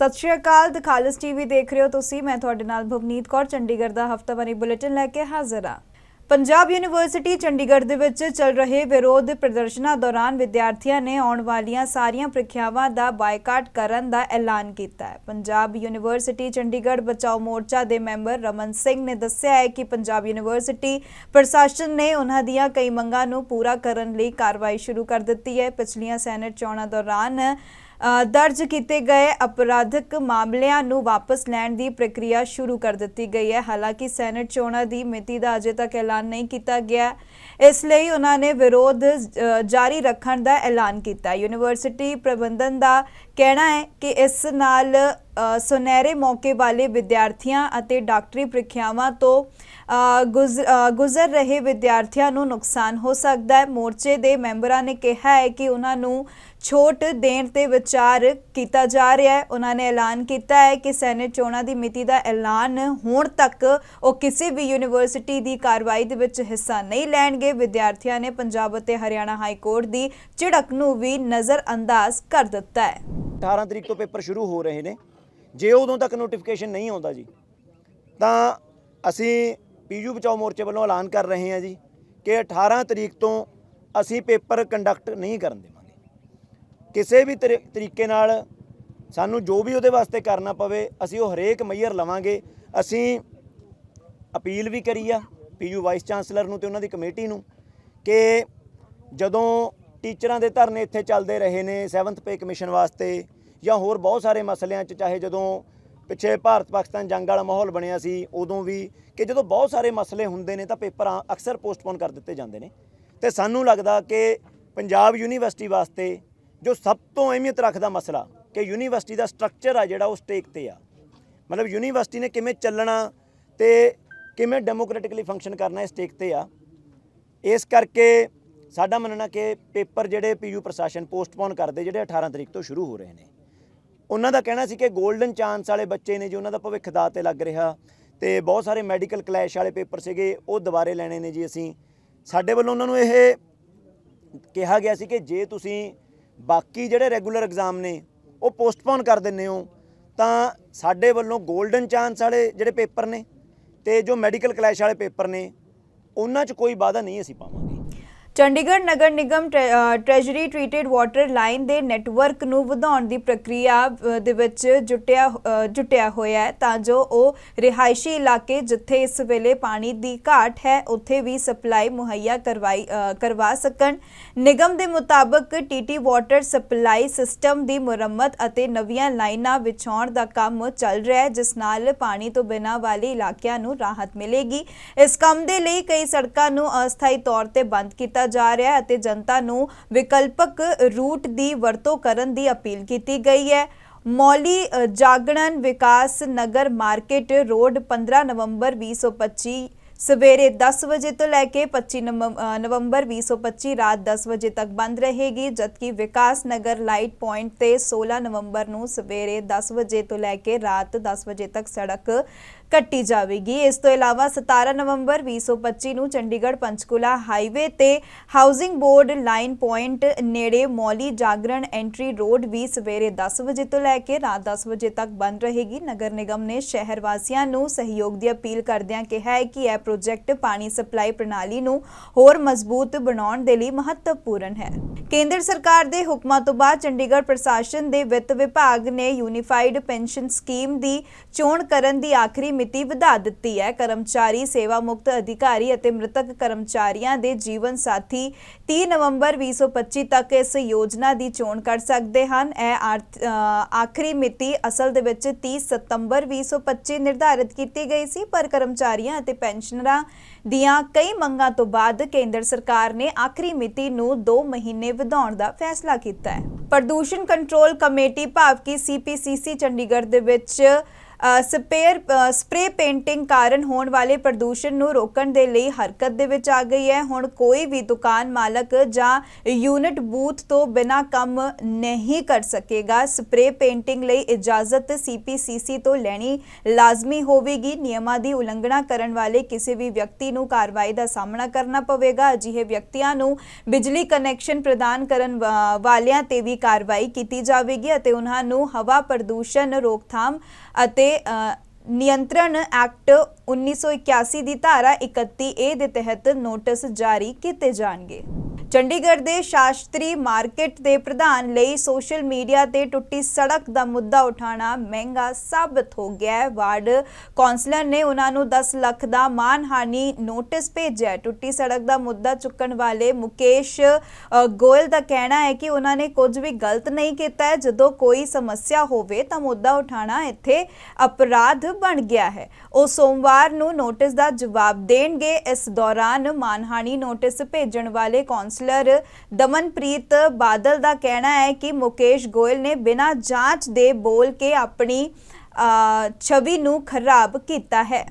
ਸਤਿ ਸ਼੍ਰੀ ਅਕਾਲ, ਦ ਖਾਲਸ ਟੀਵੀ ਦੇਖ ਰਹੇ ਹੋ ਤੁਸੀਂ। ਮੈਂ ਤੁਹਾਡੇ ਨਾਲ ਭਵਨੀਤ ਕੌਰ, ਚੰਡੀਗੜ੍ਹ ਦਾ ਹਫਤਾਵਾਰੀ ਬੁਲੇਟਿਨ ਲੈ ਕੇ ਹਾਜ਼ਰ ਹਾਂ। ਪੰਜਾਬ ਯੂਨੀਵਰਸਿਟੀ, ਚੰਡੀਗੜ੍ਹ ਦੇ ਵਿੱਚ ਚੱਲ ਰਹੇ ਵਿਰੋਧ ਪ੍ਰਦਰਸ਼ਨਾਂ ਦੌਰਾਨ ਵਿਦਿਆਰਥੀਆਂ ਨੇ ਆਉਣ ਵਾਲੀਆਂ ਸਾਰੀਆਂ ਪ੍ਰੀਖਿਆਵਾਂ ਦਾ ਬਾਈਕਾਟ ਕਰਨ ਦਾ ਐਲਾਨ ਕੀਤਾ ਹੈ। ਪੰਜਾਬ ਯੂਨੀਵਰਸਿਟੀ, ਚੰਡੀਗੜ੍ਹ ਬਚਾਓ ਮੋਰਚਾ ਦੇ ਮੈਂਬਰ ਰਮਨ ਸਿੰਘ ਨੇ ਦੱਸਿਆ ਹੈ ਕਿ ਪੰਜਾਬ ਯੂਨੀਵਰਸਿਟੀ ਪ੍ਰਸ਼ਾਸਨ ਨੇ ਉਹਨਾਂ ਦੀਆਂ ਕਈ ਮੰਗਾਂ ਨੂੰ ਪੂਰਾ ਕਰਨ ਲਈ ਕਾਰਵਾਈ ਸ਼ੁਰੂ ਕਰ ਦਿੱਤੀ ਹੈ। ਪਿਛਲੀਆਂ ਸੈਨੇਟ ਚੋਣਾਂ ਦੌਰਾਨ ਦਰਜ ਕੀਤੇ ਗਏ ਅਪਰਾਧਿਕ ਮਾਮਲਿਆਂ ਨੂੰ ਵਾਪਸ ਲੈਣ ਦੀ ਪ੍ਰਕਿਰਿਆ ਸ਼ੁਰੂ ਕਰ ਦਿੱਤੀ ਗਈ ਹੈ। ਹਾਲਾਂਕਿ ਸੈਨੇਟ ਚੋਣਾਂ ਦੀ ਮਿਤੀ ਦਾ ਅਜੇ ਤੱਕ ਐਲਾਨ ਨਹੀਂ ਕੀਤਾ ਗਿਆ। ਇਸ ਲਈ ਉਹਨਾਂ ਨੇ ਵਿਰੋਧ ਜਾਰੀ ਰੱਖਣ ਦਾ ਐਲਾਨ ਕੀਤਾ। ਯੂਨੀਵਰਸਿਟੀ ਪ੍ਰਬੰਧਨ ਦਾ ਕਹਿਣਾ ਹੈ ਕਿ ਇਸ ਨਾਲ ਸੁਨਹਿਰੇ ਮੌਕੇ ਵਾਲੇ ਵਿਦਿਆਰਥੀਆਂ ਅਤੇ ਡਾਕਟਰੀ ਪ੍ਰੀਖਿਆਵਾਂ ਤੋਂ ਗੁਜ਼- ਗੁਜ਼ਰ ਰਹੇ ਵਿਦਿਆਰਥੀਆਂ ਨੂੰ ਨੁਕਸਾਨ ਹੋ ਸਕਦਾ ਹੈ। ਮੋਰਚੇ ਦੇ ਮੈਂਬਰਾਂ ਨੇ ਕਿਹਾ ਹੈ ਕਿ ਉਹਨਾਂ ਨੂੰ ਛੋਟ ਦੇਣ ਤੇ ਵਿਚਾਰ ਕੀਤਾ ਜਾ ਰਿਹਾ ਹੈ। ਉਹਨਾਂ ਨੇ ਐਲਾਨ ਕੀਤਾ ਹੈ ਕਿ ਸੈਨੇਟ ਚੋਣਾਂ ਦੀ ਮਿਤੀ ਦਾ ਐਲਾਨ ਹੋਣ ਤੱਕ ਉਹ ਕਿਸੇ ਵੀ ਯੂਨੀਵਰਸਿਟੀ ਦੀ ਕਾਰਵਾਈ ਦੇ ਵਿੱਚ ਹਿੱਸਾ ਨਹੀਂ ਲੈਣਗੇ। ਵਿਦਿਆਰਥੀਆਂ ਨੇ ਪੰਜਾਬ ਅਤੇ ਹਰਿਆਣਾ ਹਾਈ ਕੋਰਟ ਦੀ ਝਿੜਕ ਨੂੰ ਵੀ ਨਜ਼ਰ ਅੰਦਾਜ਼ ਕਰ ਦਿੱਤਾ ਹੈ। 18 ਤਰੀਕ ਤੋਂ ਪੇਪਰ ਸ਼ੁਰੂ ਹੋ ਰਹੇ ਨੇ। ਜੇ ਉਦੋਂ ਤੱਕ ਨੋਟੀਫਿਕੇਸ਼ਨ ਨਹੀਂ ਆਉਂਦਾ ਜੀ, ਤਾਂ ਅਸੀਂ ਪੀਯੂ ਬਚਾਓ ਮੋਰਚੇ ਵੱਲੋਂ ਐਲਾਨ ਕਰ ਰਹੇ ਹਾਂ ਜੀ ਕਿ 18 ਤਰੀਕ ਤੋਂ ਅਸੀਂ ਪੇਪਰ ਕੰਡਕਟ ਨਹੀਂ ਕਰਨ ਦੇਵਾਂਗੇ। ਕਿਸੇ ਵੀ ਤਰੀ- ਤਰੀਕੇ ਨਾਲ ਸਾਨੂੰ ਜੋ ਵੀ ਉਹਦੇ ਵਾਸਤੇ ਕਰਨਾ ਪਵੇ, ਅਸੀਂ ਉਹ ਹਰੇਕ ਮਈਰ ਲਵਾਂਗੇ। ਅਸੀਂ ਅਪੀਲ ਵੀ ਕਰੀ ਆ ਪੀਯੂ ਵਾਈਸ ਚਾਂਸਲਰ ਨੂੰ ਤੇ ਉਹਨਾਂ ਦੀ ਕਮੇਟੀ ਨੂੰ ਕਿ ਜਦੋਂ ਟੀਚਰਾਂ ਦੇ ਧਰਨੇ ਇੱਥੇ ਚੱਲਦੇ ਰਹੇ ਨੇ 7th ਪੇ ਕਮਿਸ਼ਨ ਵਾਸਤੇ ਜਾਂ ਹੋਰ ਬਹੁਤ ਸਾਰੇ ਮਸਲਿਆਂ 'ਚ, ਚਾਹੇ ਜਦੋਂ ਪਿੱਛੇ ਭਾਰਤ ਪਾਕਿਸਤਾਨ ਜੰਗ ਵਾਲਾ ਮਾਹੌਲ ਬਣਿਆ ਸੀ, ਉਦੋਂ ਵੀ ਕਿ ਜਦੋਂ ਬਹੁਤ ਸਾਰੇ ਮਸਲੇ ਹੁੰਦੇ ਨੇ ਤਾਂ ਪੇਪਰ ਅਕਸਰ ਪੋਸਟਪੋਨ ਕਰ ਦਿੱਤੇ ਜਾਂਦੇ ਨੇ। ਤੇ ਸਾਨੂੰ ਲੱਗਦਾ ਕਿ ਪੰਜਾਬ ਯੂਨੀਵਰਸਿਟੀ ਵਾਸਤੇ ਜੋ ਸਭ ਤੋਂ ਅਹਿਮੀਅਤ ਰੱਖਦਾ ਮਸਲਾ ਕਿ ਯੂਨੀਵਰਸਿਟੀ ਦਾ ਸਟਰਕਚਰ ਆ ਜਿਹੜਾ ਉਹ ਸਟੇਕ ਤੇ ਆ। ਮਤਲਬ ਯੂਨੀਵਰਸਿਟੀ ਨੇ ਕਿਵੇਂ ਚੱਲਣਾ ਤੇ ਕਿਵੇਂ ਡੈਮੋਕ੍ਰੈਟਿਕਲੀ ਫੰਕਸ਼ਨ ਕਰਨਾ ਇਹ ਸਟੇਕ ਤੇ ਆ। ਇਸ ਕਰਕੇ ਸਾਡਾ ਮੰਨਣਾ ਕਿ ਪੇਪਰ ਜਿਹੜੇ ਪੀਯੂ ਪ੍ਰਸ਼ਾਸਨ ਪੋਸਟਪੋਨ ਕਰਦੇ ਜਿਹੜੇ 18 ਤਰੀਕ ਤੋਂ ਸ਼ੁਰੂ ਹੋ ਰਹੇ ਨੇ। ਉਹਨਾਂ ਦਾ ਕਹਿਣਾ ਸੀ ਕਿ 골ਡਨ ਚਾਂਸ ਵਾਲੇ ਬੱਚੇ ਨੇ, ਜੀ ਉਹਨਾਂ ਦਾ ਭਵਿੱਖ ਦਾ ਤੇ ਲੱਗ ਰਿਹਾ ਤੇ ਬਹੁਤ ਸਾਰੇ ਮੈਡੀਕਲ ਕਲੈਸ਼ ਵਾਲੇ ਪੇਪਰ ਸੀਗੇ, ਉਹ ਦੁਬਾਰੇ ਲੈਣੇ ਨੇ ਜੀ ਅਸੀਂ। ਸਾਡੇ ਵੱਲੋਂ ਉਹਨਾਂ ਨੂੰ ਇਹ ਕਿਹਾ ਗਿਆ ਸੀ ਕਿ ਜੇ ਤੁਸੀਂ ਬਾਕੀ ਜਿਹੜੇ ਰੈਗੂਲਰ ਐਗਜ਼ਾਮ ਨੇ, ਉਹ ਪੋਸਟਪੋਨ ਕਰ ਦਿੰਦੇ ਹੋ, ਤਾਂ ਸਾਡੇ ਵੱਲੋਂ 골ਡਨ ਚਾਂਸ ਵਾਲੇ ਜਿਹੜੇ ਪੇਪਰ ਨੇ ਤੇ ਜੋ ਮੈਡੀਕਲ ਕਲੈਸ਼ ਵਾਲੇ ਪੇਪਰ ਨੇ, ਉਹਨਾਂ 'ਚ ਕੋਈ ਵਾਅਦਾ ਨਹੀਂ ਅਸੀਂ ਪਾਵਾਂਗੇ। ਚੰਡੀਗੜ੍ਹ ਨਗਰ ਨਿਗਮ ਟਰੈ- ਅ, ਟ੍ਰੈਜਰੀ ਟ੍ਰੀਟਡ ਵਾਟਰ ਲਾਈਨ ਦੇ ਨੈਟਵਰਕ ਨੂੰ ਵਧਾਉਣ ਦੀ ਪ੍ਰਕਿਰਿਆ ਦੇ ਵਿੱਚ ਜੁਟਿਆ ਅ, ਜੁਟਿਆ ਹੋਇਆ ਹੈ। ਤਾਂ ਜੋ ਉਹ ਰਿਹਾਇਸ਼ੀ ਇਲਾਕੇ ਜਿੱਥੇ ਇਸ ਵੇਲੇ ਪਾਣੀ ਦੀ ਘਾਟ ਹੈ ਉੱਥੇ ਵੀ ਸਪਲਾਈ ਮੁਹੱਈਆ ਕਰਵਾਈ ਕਰਵਾ ਸਕਣ। ਨਿਗਮ ਦੇ ਮੁਤਾਬਕ ਟੀਟੀ ਵਾਟਰ ਸਪਲਾਈ ਸਿਸਟਮ ਦੀ ਮੁਰੰਮਤ ਅਤੇ ਨਵੀਆਂ ਲਾਈਨਾਂ ਵਿਛਾਉਣ ਦਾ ਕੰਮ ਚੱਲ ਰਿਹਾ ਹੈ ਜਿਸ ਨਾਲ ਪਾਣੀ ਤੋਂ ਬਿਨਾਂ ਵਾਲੇ ਇਲਾਕਿਆਂ ਨੂੰ ਰਾਹਤ ਮਿਲੇਗੀ। ਇਸ ਕੰਮ ਦੇ ਲਈ ਕਈ ਸੜਕਾਂ ਨੂੰ ਅਸਥਾਈ ਤੌਰ ਤੇ ਬੰਦ ਕੀਤਾ ਜਾ ਰਿਹਾ ਹੈ ਅਤੇ ਜਨਤਾ ਨੂੰ ਵਿਕਲਪਕ ਰੂਟ ਦੀ ਵਰਤੋਂ ਕਰਨ ਦੀ ਅਪੀਲ ਕੀਤੀ ਗਈ ਹੈ। ਮੌਲੀ ਜਾਗਣਨ ਵਿਕਾਸ ਨਗਰ ਮਾਰਕੀਟ ਰੋਡ 15 ਨਵੰਬਰ 2025 ਸਵੇਰੇ 10 ਵਜੇ ਤੋਂ ਲੈ ਕੇ 25 ਨਵੰ- ਅ, ਨਵੰਬਰ 2025 ਰਾਤ 10 ਵਜੇ ਤੱਕ ਬੰਦ ਰਹੇਗੀ ਜਦਕਿ ਵਿਕਾਸ ਨਗਰ ਲਾਈਟ ਪੁਆਇੰਟ ਤੇ 16 ਨਵੰਬਰ ਨੂੰ ਸਵੇਰੇ 10 ਵਜੇ ਤੋਂ ਲੈ ਕੇ ਰਾਤ 10 ਵਜੇ ਤੱਕ ਸੜਕ ਕੱਟੀ ਜਾਵੇਗੀ। ਇਸ ਤੋਂ ਇਲਾਵਾ 17 ਨਵੰਬਰ 2025 ਨੂੰ ਚੰਡੀਗੜ੍ਹ ਪੰਚਕੂਲਾ ਹਾਈਵੇ ਤੇ ਹਾਊਸਿੰਗ ਬੋਰਡ ਲਾਈਨ ਪੁਆਇੰਟ ਨੇੜੇ ਮੌਲੀ ਜਾਗਰਣ ਐਂਟਰੀ ਰੋਡ ਵੀ ਸਵੇਰੇ 10 ਵਜੇ ਤੋਂ ਲੈ ਕੇ ਰਾਤ 10 ਵਜੇ ਤੱਕ ਬੰਦ ਰਹੇਗੀ। ਨਗਰ ਨਿਗਮ ਨੇ ਸ਼ਹਿਰ ਵਾਸੀਆਂ ਨੂੰ ਸਹਿਯੋਗ ਦੀ ਅਪੀਲ ਕਰਦਿਆਂ ਕਿਹਾ ਹੈ ਕਿ ਇਹ ਪ੍ਰੋਜੈਕਟ ਪਾਣੀ ਸਪਲਾਈ ਪ੍ਰਣਾਲੀ ਨੂੰ ਹੋਰ ਮਜ਼ਬੂਤ ਬਣਾਉਣ ਦੇ ਲਈ ਮਹੱਤਵਪੂਰਨ ਹੈ। ਕੇਂਦਰ ਸਰਕਾਰ ਦੇ ਹੁਕਮਾਂ ਤੋਂ ਬਾਅਦ ਚੰਡੀਗੜ੍ਹ ਪ੍ਰਸ਼ਾਸਨ ਦੇ ਵਿੱਤ ਵਿਭਾਗ ਨੇ ਯੂਨੀਫਾਈਡ ਪੈਨਸ਼ਨ ਸਕੀਮ ਦੀ ਚੋਣ ਕਰਨ ਦੀ ਆਖਰੀ ਮਿਤੀ ਵਧਾ ਦਿੱਤੀ ਹੈ। ਕਰਮਚਾਰੀ ਸੇਵਾ ਮੁਕਤ ਅਧਿਕਾਰੀ ਅਤੇ ਮ੍ਰਿਤਕ ਕਰਮਚਾਰੀਆਂ ਦੇ ਜੀਵਨ ਸਾਥੀ 30 ਨਵੰਬਰ 2025 ਤੱਕ ਇਸ ਯੋਜਨਾ ਦੀ ਚੋਣ ਕਰ ਸਕਦੇ ਹਨ। ਇਹ ਆਖਰੀ ਮਿਤੀ ਅਸਲ ਦੇ ਵਿੱਚ 30 ਸਤੰਬਰ 2025 ਨਿਰਧਾਰਿਤ ਕੀਤੀ ਗਈ ਸੀ, ਪਰ ਕਰਮਚਾਰੀਆਂ ਅਤੇ ਪੈਨਸ਼ਨਰਾਂ ਦੀਆਂ ਕਈ ਮੰਗਾਂ ਤੋਂ ਬਾਅਦ ਕੇਂਦਰ ਸਰਕਾਰ ਨੇ ਆਖਰੀ ਮਿਤੀ ਨੂੰ 2 ਮਹੀਨੇ ਵਧਾਉਣ ਦਾ ਫੈਸਲਾ ਕੀਤਾ ਹੈ। ਪ੍ਰਦੂਸ਼ਣ ਕੰਟਰੋਲ ਕਮੇਟੀ ਭਾਵ ਕਿ ਸੀਪੀਸੀਸੀ ਚੰਡੀਗੜ੍ਹ ਦੇ ਵਿੱਚ ਸਪੇਅਰ ਅ, ਸਪਰੇ ਪੇਂਟਿੰਗ ਕਾਰਨ ਹੋਣ ਵਾਲੇ ਪ੍ਰਦੂਸ਼ਣ ਨੂੰ ਰੋਕਣ ਦੇ ਲਈ ਹਰਕਤ ਦੇ ਵਿੱਚ ਆ ਗਈ ਹੈ। ਹੁਣ ਕੋਈ ਵੀ ਦੁਕਾਨ ਮਾਲਕ ਜਾਂ ਯੂਨਿਟ ਬੂਥ ਤੋਂ ਬਿਨਾਂ ਕੰਮ ਨਹੀਂ ਕਰ ਸਕੇਗਾ। ਸਪਰੇ ਪੇਂਟਿੰਗ ਲਈ ਇਜਾਜ਼ਤ ਸੀਪੀਸੀਸੀ ਤੋਂ ਲੈਣੀ ਲਾਜ਼ਮੀ ਹੋਵੇਗੀ। ਨਿਯਮਾਂ ਦੀ ਉਲੰਘਣਾ ਕਰਨ ਵਾਲੇ ਕਿਸੇ ਵੀ ਵਿਅਕਤੀ ਨੂੰ ਕਾਰਵਾਈ ਦਾ ਸਾਹਮਣਾ ਕਰਨਾ ਪਵੇਗਾ। ਅਜਿਹੇ ਵਿਅਕਤੀਆਂ ਨੂੰ ਬਿਜਲੀ ਕਨੈਕਸ਼ਨ ਪ੍ਰਦਾਨ ਕਰਨ ਵਾ- ਵਾਲਿਆਂ ਤੇ ਵੀ ਕਾਰਵਾਈ ਕੀਤੀ ਜਾਵੇਗੀ ਅਤੇ ਉਹਨਾਂ ਨੂੰ ਹਵਾ ਪ੍ਰਦੂਸ਼ਣ ਰੋਕਥਾਮ ਅਤੇ ਨਿਯੰਤਰਣ ਐਕਟ 1981 ਦੀ ਧਾਰਾ 31 ਏ ਦੇ ਤਹਿਤ ਨੋਟਿਸ ਜਾਰੀ ਕੀਤੇ ਜਾਣਗੇ। ਚੰਡੀਗੜ੍ਹ ਦੇ ਸ਼ਾਸਤਰੀ ਮਾਰਕੀਟ ਦੇ ਪ੍ਰਧਾਨ ਲਈ ਸੋਸ਼ਲ ਮੀਡੀਆ ਤੇ ਟੁੱਟੀ ਸੜਕ ਦਾ ਮੁੱਦਾ ਉਠਾਉਣਾ ਮਹਿੰਗਾ ਸਾਬਤ ਹੋ ਗਿਆ ਹੈ ਵਾਰਡ। ਕੌਂਸਲਰ ਨੇ ਉਹਨਾਂ ਨੂੰ 10 ਲੱਖ ਦਾ ਮਾਨਹਾਨੀ ਨੋਟਿਸ ਭੇਜਿਆ। ਟੁੱਟੀ ਸੜਕ ਦਾ ਮੁੱਦਾ ਚੁੱਕਣ ਵਾਲੇ ਮੁਕੇਸ਼ ਗੋਇਲ ਦਾ ਕਹਿਣਾ ਹੈ ਕਿ ਉਹਨਾਂ ਨੇ ਕੁਝ ਵੀ ਗਲਤ ਨਹੀਂ ਕੀਤਾ ਹੈ। ਜਦੋਂ ਕੋਈ ਸਮੱਸਿਆ ਹੋਵੇ ਤਾਂ ਮੁੱਦਾ ਉਠਾਉਣਾ ਇੱਥੇ ਅਪਰਾਧ ਬਣ ਗਿਆ ਹੈ। ਉਹ ਸੋਮਵਾਰ ਨੂੰ ਨੋਟਿਸ ਦਾ ਜਵਾਬ ਦੇਣਗੇ। ਇਸ ਦੌਰਾਨ ਮਾਨਹਾਨੀ ਨੋਟਿਸ ਭੇਜਣ ਵਾਲੇ ਕੌਂਸਲਰ ਦਮਨਪ੍ਰੀਤ ਬਾਦਲ ਦਾ ਕਹਿਣਾ ਹੈ ਕਿ ਮੁਕੇਸ਼ ਗੋਇਲ ਨੇ ਬਿਨਾਂ ਜਾਂਚ ਦੇ ਬੋਲ ਕੇ ਆਪਣੀ ਅ, ਛਵੀ ਨੂੰ ਖਰਾਬ ਕੀਤਾ ਹੈ।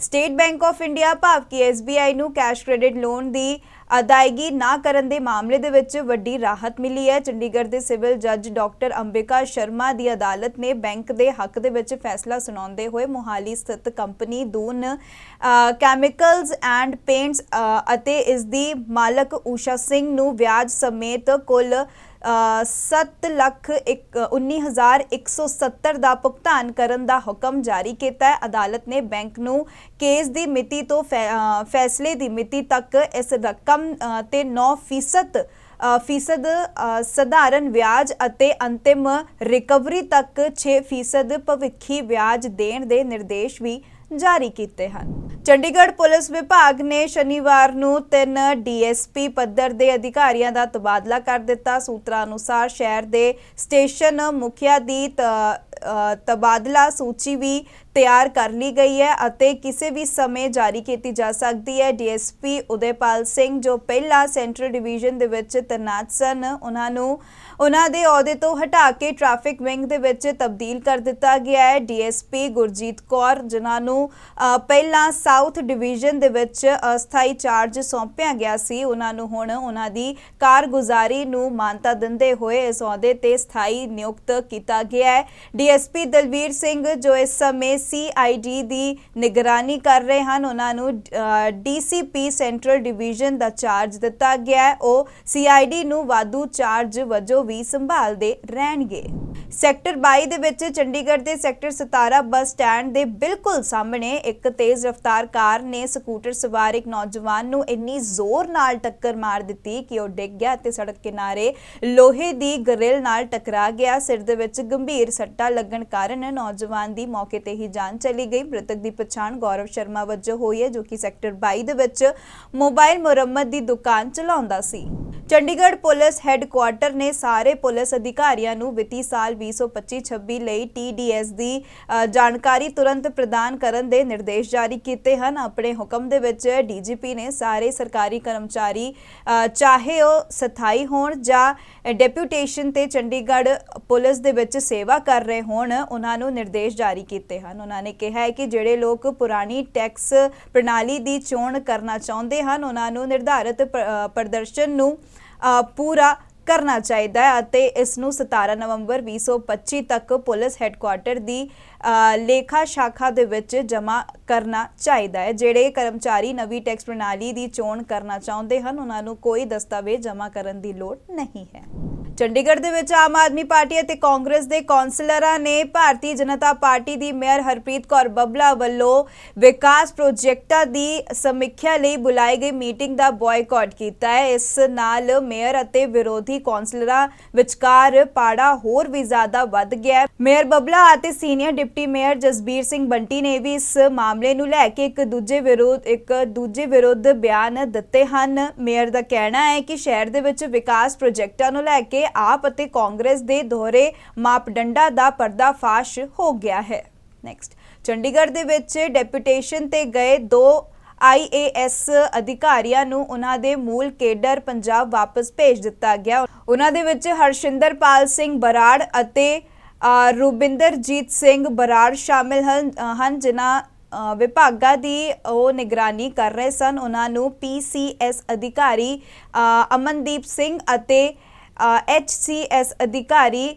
ਸਟੇਟ ਬੈਂਕ ਆਫ ਇੰਡੀਆ ਭਾਵ ਕਿ SBI ਨੂੰ ਕੈਸ਼ ਕ੍ਰੈਡਿਟ ਲੋਨ ਦੀ ਅਦਾਇਗੀ ਨਾ ਕਰਨ ਦੇ ਮਾਮਲੇ ਦੇ ਵਿੱਚ ਵੱਡੀ ਰਾਹਤ ਮਿਲੀ ਹੈ। ਚੰਡੀਗੜ੍ਹ ਦੇ ਸਿਵਲ ਜੱਜ ਡਾਕਟਰ ਅੰਬਿਕਾ ਸ਼ਰਮਾ ਦੀ ਅਦਾਲਤ ਨੇ ਬੈਂਕ ਦੇ ਹੱਕ ਦੇ ਵਿੱਚ ਫੈਸਲਾ ਸੁਣਾਉਂਦੇ ਹੋਏ ਮੋਹਾਲੀ ਸਥਿਤ company Doon chemicals and paints ਅਤੇ ਇਸ ਦੀ ਮਾਲਕ ਊਸ਼ਾ ਸਿੰਘ ਨੂੰ ਵਿਆਜ ਸਮੇਤ ਕੁੱਲ ਸੱਤ ਲੱਖ ਇੱਕ- ਉੱਨੀ ਹਜ਼ਾਰ ਇੱਕ ਸੌ ਸੱਤਰ ਦਾ ਭੁਗਤਾਨ ਕਰਨ ਦਾ ਹੁਕਮ ਜਾਰੀ ਕੀਤਾ ਹੈ। ਅਦਾਲਤ ਨੇ ਬੈਂਕ ਨੂੰ ਕੇਸ ਦੀ ਮਿਤੀ ਤੋਂ ਫੈ- ਫੈਸਲੇ ਦੀ ਮਿਤੀ ਤੱਕ ਇਸ ਰਕਮ ਤੇ 9% ਫੀਸਦ ਫੀਸਦ ਸਧਾਰਨ ਵਿਆਜ ਅਤੇ ਅੰਤਿਮ ਰਿਕਵਰੀ ਤੱਕ 6% ਫੀਸਦ ਭਵਿੱਖੀ ਵਿਆਜ ਦੇਣ ਦੇ ਨਿਰਦੇਸ਼ ਵੀ ਜਾਰੀ ਕੀਤੇ ਹਨ। ਚੰਡੀਗੜ੍ਹ ਪੁਲਿਸ ਵਿਭਾਗ ਨੇ ਸ਼ਨੀਵਾਰ ਨੂੰ ਤਿੰਨ ਡੀਐਸਪੀ ਪੱਧਰ ਦੇ ਅਧਿਕਾਰੀਆਂ ਦਾ ਤਬਾਦਲਾ ਕਰ ਦਿੱਤਾ। ਸੂਤਰਾਂ ਅਨੁਸਾਰ ਸ਼ਹਿਰ ਦੇ ਸਟੇਸ਼ਨ ਮੁਖੀਆ ਦੀ ਤ- ਤਬਾਦਲਾ ਸੂਚੀ ਵੀ ਤਿਆਰ ਕਰ ਲਈ ਗਈ ਹੈ ਅਤੇ ਕਿਸੇ ਵੀ ਸਮੇਂ ਜਾਰੀ ਕੀਤੀ ਜਾ ਸਕਦੀ ਹੈ। ਡੀਐਸਪੀ ਉਦੇਪਾਲ ਸਿੰਘ ਜੋ ਪਹਿਲਾਂ ਸੈਂਟਰਲ ਡਿਵੀਜ਼ਨ ਦੇ ਵਿੱਚ ਤੈਨਾਤ ਸਨ, ਉਹਨਾਂ ਨੂੰ ਉਹਨਾਂ ਦੇ ਅਹੁਦੇ ਤੋਂ ਹਟਾ ਕੇ ਟ੍ਰੈਫਿਕ ਵਿੰਗ ਦੇ ਵਿੱਚ ਤਬਦੀਲ ਕਰ ਦਿੱਤਾ ਗਿਆ ਹੈ। ਡੀਐਸਪੀ ਗੁਰਜੀਤ ਕੌਰ, ਜਿਨ੍ਹਾਂ ਨੂੰ ਪਹਿਲਾਂ ਸਾਊਥ ਡਿਵੀਜ਼ਨ ਦੇ ਵਿੱਚ ਅਸਥਾਈ ਚਾਰਜ ਸੌਂਪਿਆ ਗਿਆ ਸੀ, ਉਹਨਾਂ ਨੂੰ ਹੁਣ ਉਹਨਾਂ ਦੀ ਕਾਰਗੁਜ਼ਾਰੀ ਨੂੰ ਮਾਨਤਾ ਦਿੰਦੇ ਹੋਏ ਇਸ ਅਹੁਦੇ ਤੇ ਸਥਾਈ ਨਿਯੁਕਤ ਕੀਤਾ ਗਿਆ ਹੈ। ਡੀਐਸਪੀ ਦਲਵੀਰ ਸਿੰਘ ਜੋ ਇਸ ਸਮੇਂ ਸੀਆਈਡੀ ਦੀ ਨਿਗਰਾਨੀ ਕਰ ਰਹੇ ਹਨ। ਉਹਨਾਂ ਨੂੰ ਡੀਸੀਪੀ ਸੈਂਟਰਲ ਡਿਵੀਜ਼ਨ ਦਾ ਚਾਰਜ ਦਿੱਤਾ ਗਿਆ ਹੈ। ਉਹ ਸੀਆਈਡੀ ਨੂੰ ਵਾਧੂ ਚਾਰਜ ਵਜੋਂ ਵੀ ਸੰਭਾਲਦੇ ਰਹਿਣਗੇ। ਸੈਕਟਰ 22 ਦੇ ਵਿੱਚ ਚੰਡੀਗੜ੍ਹ ਦੇ ਸੈਕਟਰ 17 ਬੱਸ ਸਟੈਂਡ ਦੇ ਬਿਲਕੁਲ ਸਾਹਮਣੇ ਇੱਕ ਤੇਜ਼ ਰਫ਼ਤਾਰ ਕਾਰ ਨੇ ਸਕੂਟਰ ਸਵਾਰ ਇੱਕ ਨੌਜਵਾਨ ਨੂੰ ਇੰਨੀ ਜ਼ੋਰ ਨਾਲ ਟੱਕਰ ਮਾਰ ਦਿੱਤੀ ਕਿ ਉਹ ਡਿੱਗ ਗਿਆ ਤੇ ਸੜਕ ਕਿਨਾਰੇ ਲੋਹੇ ਦੀ ਗਰਿਲ ਨਾਲ ਟਕਰਾ ਗਿਆ। ਸਿਰ ਦੇ ਵਿੱਚ ਗੰਭੀਰ ਸੱਟਾਂ ਲੱਗਣ ਕਾਰਨ ਨੌਜਵਾਨ ਦੀ ਮੌਕੇ ਤੇ ਹੀ ਜਾਨ ਚਲੀ ਗਈ। ਮ੍ਰਿਤਕ ਦੀ ਪਛਾਣ ਗੌਰਵ ਸ਼ਰਮਾ ਵਜੋਂ ਹੋਈ ਹੈ, ਜੋ ਕਿ ਸੈਕਟਰ 22 ਦੇ ਵਿੱਚ ਮੋਬਾਈਲ ਮੁਰੰਮਤ ਦੀ ਦੁਕਾਨ ਚਲਾਉਂਦਾ ਸੀ। ਚੰਡੀਗੜ੍ਹ ਪੁਲਿਸ ਹੈੱਡਕੁਆਰਟਰ ਨੇ ਸਾਰੇ ਪੁਲਿਸ ਅਧਿਕਾਰੀਆਂ ਨੂੰ ਵਿੱਤੀ ਸਾਲ 2025-26 ਲਈ TDS ਦੀ ਜਾਣਕਾਰੀ ਤੁਰੰਤ ਪ੍ਰਦਾਨ ਕਰਨ ਦੇ ਨਿਰਦੇਸ਼ ਜਾਰੀ ਕੀਤੇ ਹਨ। ਆਪਣੇ ਹੁਕਮ ਦੇ ਵਿੱਚ ਡੀਜੀਪੀ ਨੇ ਸਾਰੇ ਸਰਕਾਰੀ ਕਰਮਚਾਰੀ ਚਾਹੇ ਉਹ ਸਥਾਈ ਹੋਣ ਜਾਂ ਡੈਪੂਟੇਸ਼ਨ ਤੇ ਚੰਡੀਗੜ੍ਹ ਪੁਲਿਸ ਦੇ ਵਿੱਚ ਸੇਵਾ ਕਰ ਰਹੇ ਹੋਣ, ਉਹਨਾਂ ਨੂੰ ਨਿਰਦੇਸ਼ ਜਾਰੀ ਕੀਤੇ ਹਨ। ਉਹਨਾਂ ਨੇ ਕਿਹਾ ਹੈ ਕਿ ਜਿਹੜੇ ਲੋਕ ਪੁਰਾਣੀ ਟੈਕਸ ਪ੍ਰਣਾਲੀ ਦੀ ਚੋਣ ਕਰਨਾ ਚਾਹੁੰਦੇ ਹਨ, ਉਹਨਾਂ ਨੂੰ ਨਿਰਧਾਰਿਤ ਪ- ਪ੍ਰਦਰਸ਼ਨ ਨੂੰ ਪੂਰਾ ਕਰਨਾ ਚਾਹੀਦਾ ਹੈ ਅਤੇ ਇਸ ਨੂੰ 17 ਨਵੰਬਰ 2025 ਤੱਕ ਪੁਲਿਸ ਹੈੱਡਕੁਆਰਟਰ ਦੀ ਲੇਖਾ ਸ਼ਾਖਾ ਦੇ ਵਿੱਚ ਜਮ੍ਹਾਂ ਕਰਨਾ ਚਾਹੀਦਾ ਹੈ। ਜਿਹੜੇ ਕਰਮਚਾਰੀ ਨਵੀਂ ਟੈਕਸ ਪ੍ਰਣਾਲੀ ਦੀ ਚੋਣ ਕਰਨਾ ਚਾਹੁੰਦੇ ਹਨ, ਉਹਨਾਂ ਨੂੰ ਕੋਈ ਦਸਤਾਵੇਜ਼ ਜਮ੍ਹਾਂ ਕਰਨ ਦੀ ਲੋੜ ਨਹੀਂ ਹੈ। ਚੰਡੀਗੜ੍ਹ ਦੇ ਵਿੱਚ ਆਮ ਆਦਮੀ ਪਾਰਟੀ ਅਤੇ ਕਾਂਗਰਸ ਦੇ ਕੌਂਸਲਰਾਂ ਨੇ ਭਾਰਤੀ ਜਨਤਾ ਪਾਰਟੀ ਦੀ ਮੇਅਰ ਹਰਪ੍ਰੀਤ ਕੌਰ ਬੱਬਲਾ ਵੱਲੋਂ ਵਿਕਾਸ ਪ੍ਰੋਜੈਕਟਾਂ ਦੀ ਸਮੀਖਿਆ ਲਈ ਬੁਲਾਈ ਗਈ ਮੀਟਿੰਗ ਦਾ ਬਾਇਕਾਟ ਕੀਤਾ ਹੈ। ਇਸ ਨਾਲ ਮੇਅਰ ਅਤੇ ਵਿਰੋਧੀ ਕੌਂਸਲਰਾਂ ਵਿਚਕਾਰ ਪਾੜਾ ਹੋਰ ਵੀ ਜ਼ਿਆਦਾ ਵੱਧ ਗਿਆ ਹੈ। ਮੇਅਰ ਬੱਬਲਾ ਅਤੇ senior deputy mayor Jasbir Singh Bunty ਨੇ ਵੀ ਇਸ ਮਾਮਲੇ ਨੂੰ ਲੈ ਕੇ ਇੱਕ ਦੂਜੇ ਵਿਰੋਧ, ਇੱਕ ਦੂਜੇ ਵਿਰੁੱਧ ਬਿਆਨ ਦਿੱਤੇ ਹਨ। ਮੇਅਰ ਦਾ ਕਹਿਣਾ ਹੈ ਕਿ ਸ਼ਹਿਰ ਦੇ ਵਿੱਚ ਵਿਕਾਸ ਪ੍ਰੋਜੈਕਟਾਂ ਨੂੰ ਲੈ ਕੇ ਆਪ ਅਤੇ ਕਾਂਗਰਸ ਦੇ ਦੋਹਰੇ ਮਾਪਦੰਡਾਂ ਦਾ ਪਰਦਾਫਾਸ਼ ਹੋ ਗਿਆ ਹੈ। ਨੈਕਸਟ ਚੰਡੀਗੜ੍ਹ ਦੇ ਵਿੱਚ ਡੈਪੂਟੇਸ਼ਨ ਤੇ ਗਏ ਦੋ ਆਈਏਐਸ ਅਧਿਕਾਰੀਆਂ ਨੂੰ ਉਹਨਾਂ ਦੇ ਮੂਲ ਕੇਡਰ ਪੰਜਾਬ ਵਾਪਸ ਭੇਜ ਦਿੱਤਾ ਗਿਆ। ਉਹਨਾਂ ਦੇ ਵਿੱਚ ਹਰਸ਼ਿੰਦਰਪਾਲ ਸਿੰਘ ਬਰਾੜ ਅਤੇ ਅ, ਰੁਬਿੰਦਰਜੀਤ ਸਿੰਘ ਬਰਾੜ ਸ਼ਾਮਿਲ ਹਨ ਜਿਨ੍ਹਾਂ ਵਿਭਾਗਾਂ ਦੀ ਉਹ ਨਿਗਰਾਨੀ ਕਰ ਰਹੇ ਸਨ। ਉਹਨਾਂ ਨੂੰ ਪੀਸੀਐਸ ਅਧਿਕਾਰੀ ਅ, ਅਮਨਦੀਪ ਸਿੰਘ ਅਤੇ ਐਚਸੀਐਸ ਅਧਿਕਾਰੀ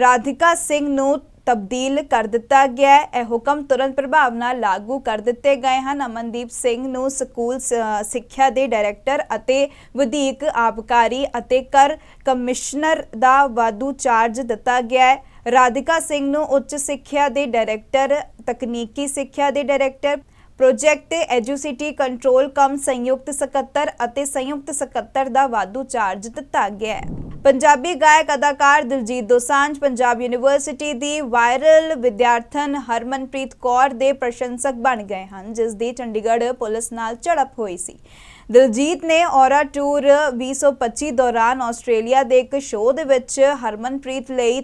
ਰਾਧਿਕਾ ਸਿੰਘ ਨੂੰ ਤਬਦੀਲ ਕਰ ਦਿੱਤਾ ਗਿਆ ਹੈ। ਇਹ ਹੁਕਮ ਤੁਰੰਤ ਪ੍ਰਭਾਵ ਨਾਲ ਲਾਗੂ ਕਰ ਦਿੱਤੇ ਗਏ ਹਨ। ਅਮਨਦੀਪ ਸਿੰਘ ਨੂੰ ਸਕੂਲ ਸ- ਸਿੱਖਿਆ ਦੇ ਡਾਇਰੈਕਟਰ ਅਤੇ ਵਧੀਕ ਆਬਕਾਰੀ ਅਤੇ ਕਰ ਕਮਿਸ਼ਨਰ ਦਾ ਵਾਧੂ ਚਾਰਜ ਦਿੱਤਾ ਗਿਆ ਹੈ। ਰਾਧਿਕਾ ਸਿੰਘ ਨੂੰ ਉੱਚ ਸਿੱਖਿਆ ਦੇ ਡਾਇਰੈਕਟਰ, ਤਕਨੀਕੀ ਸਿੱਖਿਆ ਦੇ ਡਾਇਰੈਕਟਰ ਪ੍ਰੋਜੈਕਟ ਤੇ ਐਜੂਸਿਟੀ ਕੰਟਰੋਲ ਕਮ ਸੰਯੁਕਤ ਸਕੱਤਰ ਅਤੇ ਸੰਯੁਕਤ ਸਕੱਤਰ ਦਾ ਵਾਧੂ ਚਾਰਜ ਦਿੱਤਾ ਗਿਆ ਹੈ। ਪੰਜਾਬੀ ਗਾਇਕ ਅਦਾਕਾਰ ਦਿਲਜੀਤ ਦੋਸਾਂਝ, ਪੰਜਾਬ ਯੂਨੀਵਰਸਿਟੀ ਦੀ ਵਾਇਰਲ ਵਿਦਿਆਰਥਣ ਹਰਮਨਪ੍ਰੀਤ ਕੌਰ ਦੇ ਪ੍ਰਸ਼ੰਸਕ ਬਣ ਗਏ ਹਨ, ਜਿਸ ਦੀ ਚੰਡੀਗੜ੍ਹ ਪੁਲਿਸ ਨਾਲ ਝੜਪ ਹੋਈ ਸੀ। ਦਿਲਜੀਤ ਨੇ ਔਰਾ ਟੂਰ 2025 ਦੌਰਾਨ ਆਸਟ੍ਰੇਲੀਆ ਦੇ ਇੱਕ ਸ਼ੋਅ ਦੇ ਵਿੱਚ ਹਰਮਨਪ੍ਰੀਤ ਲਈ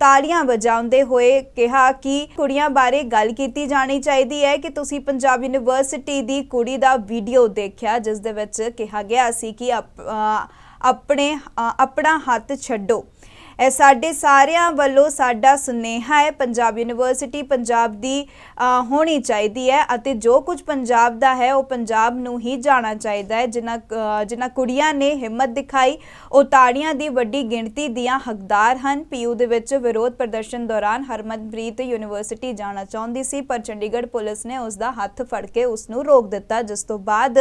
ਤਾਲੀਆਂ ਵਜਾਉਂਦੇ ਹੋਏ ਕਿਹਾ ਕਿ ਕੁੜੀਆਂ ਬਾਰੇ ਗੱਲ ਕੀਤੀ ਜਾਣੀ ਚਾਹੀਦੀ ਹੈ ਕਿ ਤੁਸੀਂ ਪੰਜਾਬ ਯੂਨੀਵਰਸਿਟੀ ਦੀ ਕੁੜੀ ਦਾ ਵੀਡੀਓ ਦੇਖਿਆ, ਜਿਸ ਦੇ ਵਿੱਚ ਕਿਹਾ ਗਿਆ ਸੀ ਕਿ ਆਪਣੇ ਆਪਣਾ ਹੱਥ ਛੱਡੋ। ਇਹ ਸਾਡੇ ਸਾਰਿਆਂ ਵੱਲੋਂ ਸਾਡਾ ਸੁਨੇਹਾ ਹੈ, ਪੰਜਾਬ ਯੂਨੀਵਰਸਿਟੀ ਪੰਜਾਬ ਦੀ ਹੋਣੀ ਚਾਹੀਦੀ ਹੈ ਅਤੇ ਜੋ ਕੁਝ ਪੰਜਾਬ ਦਾ ਹੈ, ਉਹ ਪੰਜਾਬ ਨੂੰ ਹੀ ਜਾਣਾ ਚਾਹੀਦਾ ਹੈ। ਜਿਨ੍ਹਾਂ ਜਿਨ੍ਹਾਂ ਕੁੜੀਆਂ ਨੇ ਹਿੰਮਤ ਦਿਖਾਈ, ਉਹ ਤਾੜੀਆਂ ਦੀ ਵੱਡੀ ਗਿਣਤੀ ਦੀਆਂ ਹੱਕਦਾਰ ਹਨ। ਪੀਯੂ ਦੇ ਵਿੱਚ ਵਿਰੋਧ ਪ੍ਰਦਰਸ਼ਨ ਦੌਰਾਨ ਹਰਮਨਪ੍ਰੀਤ ਯੂਨੀਵਰਸਿਟੀ ਜਾਣਾ ਚਾਹੁੰਦੀ ਸੀ, ਪਰ ਚੰਡੀਗੜ੍ਹ ਪੁਲਿਸ ਨੇ ਉਸ ਦਾ ਹੱਥ ਫੜ ਕੇ ਉਸ ਨੂੰ ਰੋਕ ਦਿੱਤਾ, ਜਿਸ ਤੋਂ ਬਾਅਦ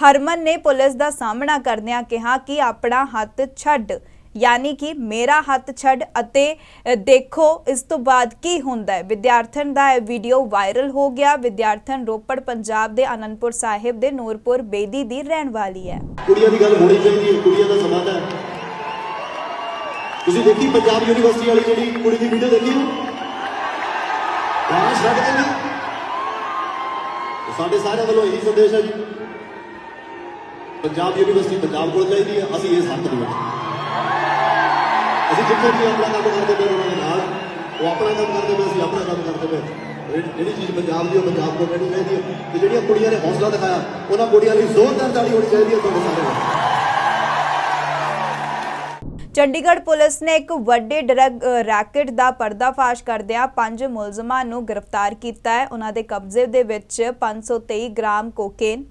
ਹਰਮਨ ਨੇ ਪੁਲਿਸ ਦਾ ਸਾਹਮਣਾ ਕਰਦਿਆਂ ਕਿਹਾ ਕਿ ਆਪਣਾ ਹੱਥ ਛੱਡ। ਯਾਨੀ ਕਿ ਮੇਰਾ ਹੱਥ ਛੱਡ ਅਤੇ ਦੇਖੋ ਇਸ ਤੋਂ ਬਾਅਦ ਕੀ ਹੁੰਦਾ ਹੈ। ਵਿਦਿਆਰਥਣ ਦਾ ਇਹ ਵੀਡੀਓ ਵਾਇਰਲ ਹੋ ਗਿਆ। ਵਿਦਿਆਰਥਣ ਰੋਪੜ, ਪੰਜਾਬ ਦੇ ਆਨੰਦਪੁਰ ਸਾਹਿਬ ਦੇ ਨੂਰਪੁਰ ਬੇਦੀ ਦੀ ਰਹਿਣ ਵਾਲੀ ਹੈ। ਕੁੜੀਆਂ ਦੀ ਗੱਲ ਹੋਣੀ ਚਾਹੀਦੀ ਹੈ। ਕੁੜੀਆਂ ਦਾ ਸਮਾਜ ਹੈ। ਤੁਸੀਂ ਦੇਖੀ ਪੰਜਾਬ ਯੂਨੀਵਰਸਿਟੀ ਵਾਲੀ ਜਿਹੜੀ ਕੁੜੀ ਦੀ ਵੀਡੀਓ ਦੇਖੀ ਹੋ ਗਾਣਾ ਛੱਡ ਦਿੰਦੀ। ਸਾਡੇ ਸਾਰਿਆਂ ਵੱਲੋਂ ਇਹੀ ਸੰਦੇਸ਼ ਹੈ ਜੀ। ਪੰਜਾਬ ਯੂਨੀਵਰਸਿਟੀ ਪੰਜਾਬ ਕੋਲ ਚਾਹੀਦੀ ਹੈ। ਅਸੀਂ ਇਸ ਹੱਕ ਅਸੀਂ ਜਿੱਥੇ ਵੀ ਆਪਣਾ ਕੰਮ ਕਰਦੇ ਪਏ ਉਹਨਾਂ ਦੇ ਨਾਲ, ਉਹ ਆਪਣਾ ਕੰਮ ਕਰਦੇ ਪਏ, ਅਸੀਂ ਆਪਣਾ ਕੰਮ ਕਰਦੇ ਪਏ। ਜਿਹੜੀ- ਚੀਜ਼ ਪੰਜਾਬ ਦੀ ਉਹ ਪੰਜਾਬ ਕੋਲ ਰਹਿਣੀ ਚਾਹੀਦੀ ਹੈ। ਤੇ ਜਿਹੜੀਆਂ ਕੁੜੀਆਂ ਨੇ ਹੌਸਲਾ ਦਿਖਾਇਆ, ਉਹਨਾਂ ਕੁੜੀਆਂ ਲਈ ਜ਼ੋਰਦਾਰ ਤਾੜੀ ਹੋਣੀ ਚਾਹੀਦੀ ਹੈ ਤੁਹਾਡੇ ਸਾਰੇ ਚੰਡੀਗੜ੍ਹ ਪੁਲਿਸ ਨੇ ਇੱਕ ਵੱਡੇ ਡਰੱਗ ਰੈਕਟ ਰੈਕੇਟ ਦਾ ਪਰਦਾਫਾਸ਼ ਕਰਦਿਆਂ ਪੰਜ ਮੁਲਜ਼ਮਾਂ ਨੂੰ ਗ੍ਰਿਫਤਾਰ ਕੀਤਾ ਹੈ। ਉਹਨਾਂ ਦੇ ਕਬਜ਼ੇ ਦੇ ਵਿੱਚ 523 ਗ੍ਰਾਮ ਕੋਕੇਨ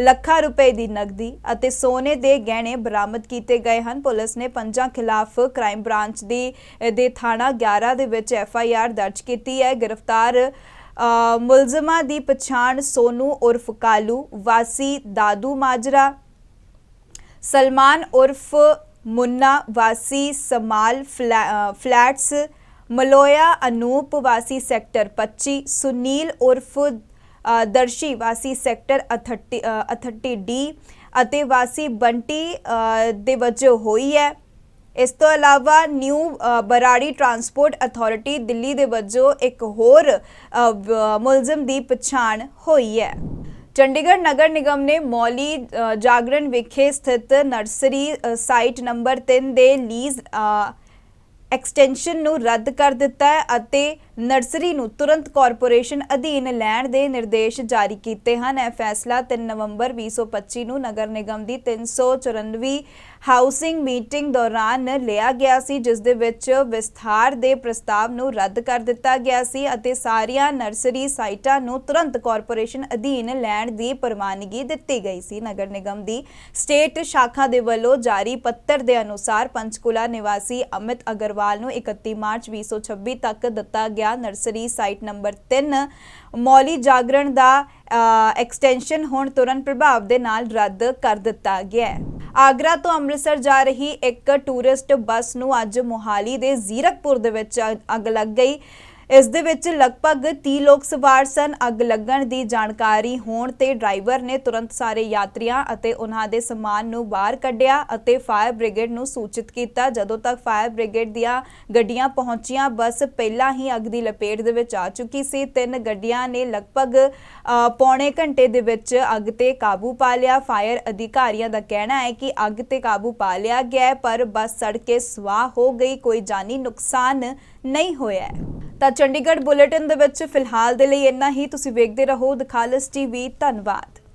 ਲੱਖਾਂ ਰੁਪਏ ਦੀ ਨਕਦੀ ਅਤੇ ਸੋਨੇ ਦੇ ਗਹਿਣੇ ਬਰਾਮਦ ਕੀਤੇ ਗਏ ਹਨ। ਪੁਲਿਸ ਨੇ ਪੰਜਾਂ ਖਿਲਾਫ ਕ੍ਰਾਈਮ ਬ੍ਰਾਂਚ ਦੀ ਦੇ ਥਾਣਾ 11 ਦੇ ਵਿੱਚ ਐਫ ਆਈ ਆਰ ਦਰਜ ਕੀਤੀ ਹੈ। ਗ੍ਰਿਫਤਾਰ ਮੁਲਜ਼ਮਾਂ ਦੀ ਪਛਾਣ ਸੋਨੂ ਉਰਫ ਕਾਲੂ, ਵਾਸੀ ਦਾਦੂ ਮਾਜਰਾ, ਸਲਮਾਨ ਉਰਫ ਮੁੰਨਾ, ਵਾਸੀ ਸਮਾਲ ਫਲੈ- ਫਲੈਟਸ, ਮਲੋਇਆ ਅਨੂਪ, ਵਾਸੀ ਸੈਕਟਰ 25 ਸੁਨੀਲ ਉਰਫ ਦਰਸ਼ੀ ਵਾਸੀ ਸੈਕਟਰ 38 ਅ, 38 ਡੀ ਅਤੇ ਵਾਸੀ ਬੰਟੀ ਦੇ ਵਜੋਂ ਹੋਈ ਹੈ। ਇਸ ਤੋਂ ਇਲਾਵਾ New Burari transport authority Delhi ਦੇ ਵਜੋਂ ਇੱਕ ਹੋਰ ਮੁਲਜ਼ਮ ਦੀ ਪਛਾਣ ਹੋਈ ਹੈ। ਚੰਡੀਗੜ੍ਹ ਨਗਰ ਨਿਗਮ ਨੇ ਮੌਲੀ ਜਾਗਰਣ ਵਿਖੇ ਸਥਿਤ ਨਰਸਰੀ ਸਾਈਟ ਨੰਬਰ 3 ਦੇ ਲੀਜ਼ ਐਕਸਟੈਂਸ਼ਨ ਨੂੰ ਰੱਦ ਕਰ ਦਿੱਤਾ ਹੈ ਅਤੇ ਨਰਸਰੀ ਨੂੰ ਤੁਰੰਤ ਕਾਰਪੋਰੇਸ਼ਨ ਅਧੀਨ ਲੈਣ ਦੇ ਨਿਰਦੇਸ਼ ਜਾਰੀ ਕੀਤੇ ਹਨ। ਇਹ ਫੈਸਲਾ 3 ਨਵੰਬਰ 2025 ਨੂੰ ਨਗਰ ਨਿਗਮ ਦੀ 394 ਹਾਊਸਿੰਗ ਮੀਟਿੰਗ ਦੌਰਾਨ ਲਿਆ ਗਿਆ ਸੀ, ਜਿਸ ਦੇ ਵਿੱਚ ਵਿਸਥਾਰ ਦੇ ਪ੍ਰਸਤਾਵ ਨੂੰ ਰੱਦ ਕਰ ਦਿੱਤਾ ਗਿਆ ਸੀ ਅਤੇ ਸਾਰੀਆਂ ਨਰਸਰੀ ਸਾਈਟਾਂ ਨੂੰ ਤੁਰੰਤ ਕਾਰਪੋਰੇਸ਼ਨ ਅਧੀਨ ਲੈਣ ਦੀ ਪ੍ਰਵਾਨਗੀ ਦਿੱਤੀ ਗਈ ਸੀ। ਨਗਰ ਨਿਗਮ ਦੀ ਸਟੇਟ ਸ਼ਾਖਾ ਦੇ ਵੱਲੋਂ ਜਾਰੀ ਪੱਤਰ ਦੇ ਅਨੁਸਾਰ ਪੰਚਕੂਲਾ ਨਿਵਾਸੀ ਅਮਿਤ ਅਗਰਵਾਲ ਨੂੰ 31 ਮਾਰਚ 2026 ਤੱਕ ਦਿੱਤਾ ਗਿਆ nursery site number 3 Mauli Jagran ਦਾ ਐਕਸਟੈਂਸ਼ਨ ਹੁਣ ਤੁਰੰਤ ਪ੍ਰਭਾਵ ਦੇ ਨਾਲ ਰੱਦ ਕਰ ਦਿੱਤਾ ਗਿਆ ਹੈ। ਆਗਰਾ ਤੋਂ ਅੰਮ੍ਰਿਤਸਰ ਜਾ ਰਹੀ ਇੱਕ ਟੂਰਿਸਟ ਬੱਸ ਨੂੰ ਅੱਜ ਮੋਹਾਲੀ ਦੇ ਜ਼ੀਰਕਪੁਰ ਦੇ ਵਿੱਚ ਅੱਗ ਲੱਗ ਗਈ। ਇਸ ਦੇ ਵਿੱਚ ਲਗਭਗ 30 ਲੋਕ ਸਵਾਰ ਸਨ। ਅੱਗ ਲੱਗਣ ਦੀ ਜਾਣਕਾਰੀ ਹੋਣ ਤੇ ਡਰਾਈਵਰ ਨੇ ਤੁਰੰਤ ਸਾਰੇ ਯਾਤਰੀਆਂ ਅਤੇ ਉਹਨਾਂ ਦੇ ਸਮਾਨ ਨੂੰ ਬਾਹਰ ਕੱਢਿਆ ਅਤੇ ਫਾਇਰ ਬ੍ਰਿਗੇਡ ਨੂੰ ਸੂਚਿਤ ਕੀਤਾ। ਜਦੋਂ ਤੱਕ ਫਾਇਰ ਬ੍ਰਿਗੇਡ ਦੀਆਂ ਗੱਡੀਆਂ ਪਹੁੰਚੀਆਂ, ਬੱਸ ਪਹਿਲਾਂ ਹੀ ਅੱਗ ਦੀ ਲਪੇਟ ਦੇ ਵਿੱਚ ਆ ਚੁੱਕੀ ਸੀ। ਤਿੰਨ ਗੱਡੀਆਂ ਨੇ ਲਗਭਗ ਪੌਣੇ ਘੰਟੇ ਦੇ ਵਿੱਚ ਅੱਗ ਤੇ ਕਾਬੂ ਪਾ ਲਿਆ। ਫਾਇਰ ਅਧਿਕਾਰੀਆਂ ਦਾ ਕਹਿਣਾ ਹੈ ਕਿ ਅੱਗ ਤੇ ਕਾਬੂ ਪਾ ਲਿਆ ਗਿਆ ਪਰ ਬੱਸ ਸੜ ਕੇ ਸਵਾਹ ਹੋ ਗਈ। ਕੋਈ ਜਾਨੀ ਨੁਕਸਾਨ ਨਹੀਂ ਹੋਇਆ ਹੈ। ਤਾਂ ਚੰਡੀਗੜ੍ਹ ਬੁਲੇਟਿਨ ਦੇ ਵਿੱਚ ਫਿਲਹਾਲ ਦੇ ਲਈ ਇੰਨਾ ਹੀ। ਤੁਸੀਂ ਵੇਖਦੇ ਰਹੋ ਦਿਖਾਲਸ ਟੀਵੀ। ਧੰਨਵਾਦ।